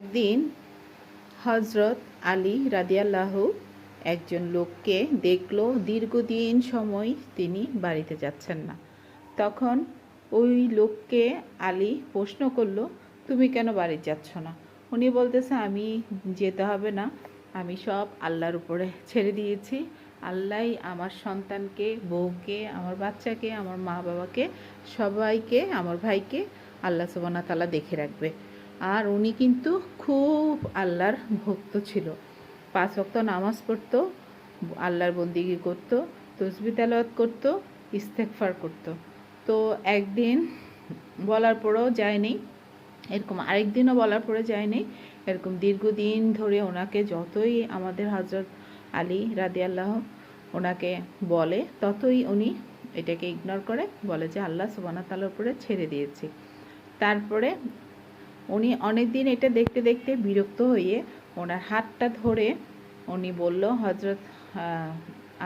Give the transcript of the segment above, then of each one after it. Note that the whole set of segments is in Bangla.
একদিন হজরত আলী রাদিয়াল্লাহু একজন লোককে দেখল দীর্ঘদিন সময় তিনি বাড়িতে যাচ্ছেন না। তখন ওই লোককে আলী প্রশ্ন করল, তুমি কেন বাড়ি যাচ্ছ না? উনি বলতেছে, আমি যেতে হবে না, আমি সব আল্লাহর উপরে ছেড়ে দিয়েছি। আল্লাহই আমার সন্তানকে, বউকে, আমার বাচ্চাকে, আমার মা বাবাকে সবাইকে, আমার ভাইকে আল্লাহ সুবানা তালা দেখে রাখবে। আর উনি কিন্তু খুব আল্লাহর ভক্ত ছিল। পাঁচ ওয়াক্ত নামাজ পড়তো, আল্লাহর বন্দিগি করতো, তসবি তেলাওয়াত করতো ইস্তেকফার করতো। তো একদিন বলার পরেও যায়নি, এরকম আরেকদিনও বলার পরে যায়নি, এরকম দীর্ঘদিন ধরে ওনাকে যতই আমাদের হজরত আলী রাদি আল্লাহ ওনাকে বলে, ততই উনি এটাকে ইগনোর করে, বলে যে আল্লাহ সুবানা তালার উপরে ছেড়ে দিয়েছি। তারপরে উনি অনেক দিন এটা দেখতে দেখতে বিরক্ত হয়ে ওনার হাতটা ধরে উনি বলল হজরত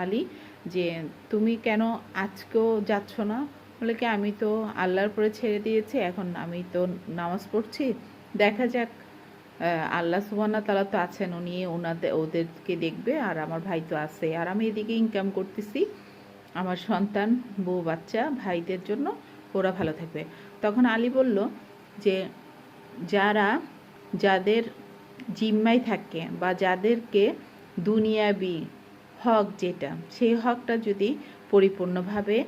আলী, যে তুমি কেন আজকেও যাচ্ছ না? বলে কি, আমি তো আল্লাহর পরে ছেড়ে দিয়েছি, এখন আমি তো নামাজ পড়ছি। দেখা যাক আল্লাহ সুবানা তালা তো আছেন, উনি ওনাদের ওদেরকে দেখবে আর আমার ভাই তো আছে। আর আমি এদিকে ইনকাম করতেছি, আমার সন্তান, বউ, বাচ্চা, ভাইদের জন্য, ওরা ভালো থাকবে। তখন আলী বলল যে যারা যাদের জিম্মায় থাকে বা যাদেরকে দুনিয়াবি হক যেটা, সেই হকটা যদি পরিপূর্ণভাবে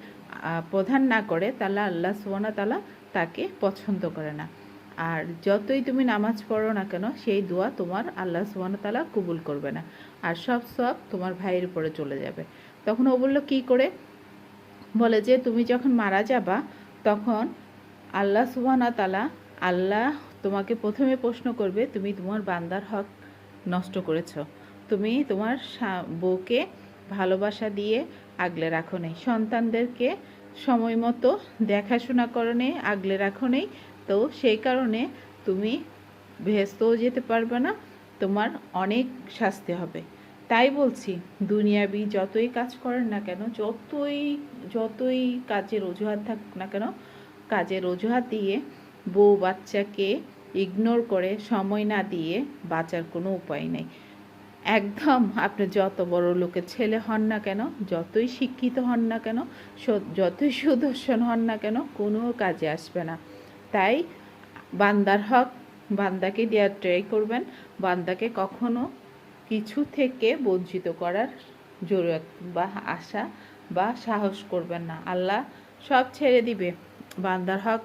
প্রধান না করে, তাহলে আল্লাহ সোয়ানা তালা তাকে পছন্দ করে না। আর যতই তুমি নামাজ পড়ো না কেন, সেই দোয়া তোমার আল্লাহ সোয়ানা তালা কবুল করবে না। আর সব সব তোমার ভাইয়ের উপরে চলে যাবে। তখন ও বলল, কী করে? বলে যে, তুমি যখন মারা যাবা, তখন আল্লাহ সুবানা তালা আল্লাহ তোমাকে প্রথমে প্রশ্ন করবে, তুমি তোমার বান্দার হক নষ্ট করেছ। তুমি তোমার বউকে ভালোবাসা দিয়ে আগলে রাখো নেই। সন্তানদেরকে সময় মতো দেখাশোনা করো নেই, আগলে রাখো নেই। তো সেই কারণে তুমি ভেস্তও যেতে পারবে না, তোমার অনেক শাস্তি হবে। তাই বলছি, দুনিয়াবি যতই কাজ করেন না কেন, যতই যতই কাজের অজুহাত থাক না কেন, কাজের অজুহাত দিয়ে বউ বাচ্চাকে ইগনোর করে সময় না দিয়ে বাঁচার কোনো উপায় নেই। একদম আপনি যত বড় লোকের ছেলে হন না কেন, যতই শিক্ষিত হন না কেন যতই সুদর্শন হন না কেন, কোনো কাজে আসবে না। তাই বান্দার হক, বান্দাকে দেওয়ার ট্রাই করবেন। বান্দাকে কখনো কিছু থেকে বঞ্চিত করার জরুরত বা আশা বা সাহস করবেন না। আল্লাহ সব ছেড়ে দিবে। বান্দার হক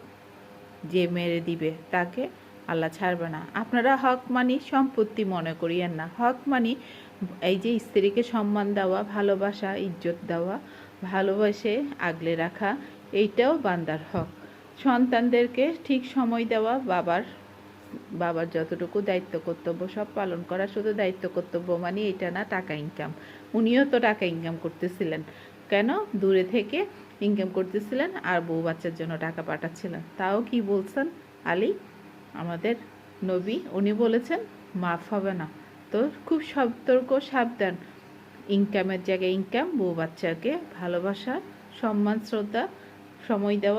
যে মেরে দিবে, তাকে আল্লাহ ছাড়বে না। আপনারা হক, মানি, সম্পত্তি মনে করিয়েন না। হক, মানি, এই যে স্ত্রীকে সম্মান দেওয়া, ভালোবাসা, ইজ্জত দেওয়া, ভালোবাসে আগলে রাখা, এইটাও বান্দার হক। সন্তানদেরকে ঠিক সময় দেওয়া, বাবার বাবার যতটুকু দায়িত্ব কর্তব্য, সব পালন করা শুধু দায়িত্ব কর্তব্য মানে এটা না, টাকা ইনকাম উনিও তো টাকা ইনকাম করতেছিলেন। কেন? দূরে থেকে ইনকাম করতেছিলেন আর বউ বাচ্চার জন্য টাকা পাঠাচ্ছিলেন। তাও কি বলছেন আলী? আমাদের নবী, উনি বলেছেন, মাফ হবে না। তো খুব সতর্ক, সাবধান। ইনকামের জায়গায় ইনকাম বউ বাচ্চাকে ভালোবাসা, সম্মান, শ্রদ্ধা, সময় দেওয়া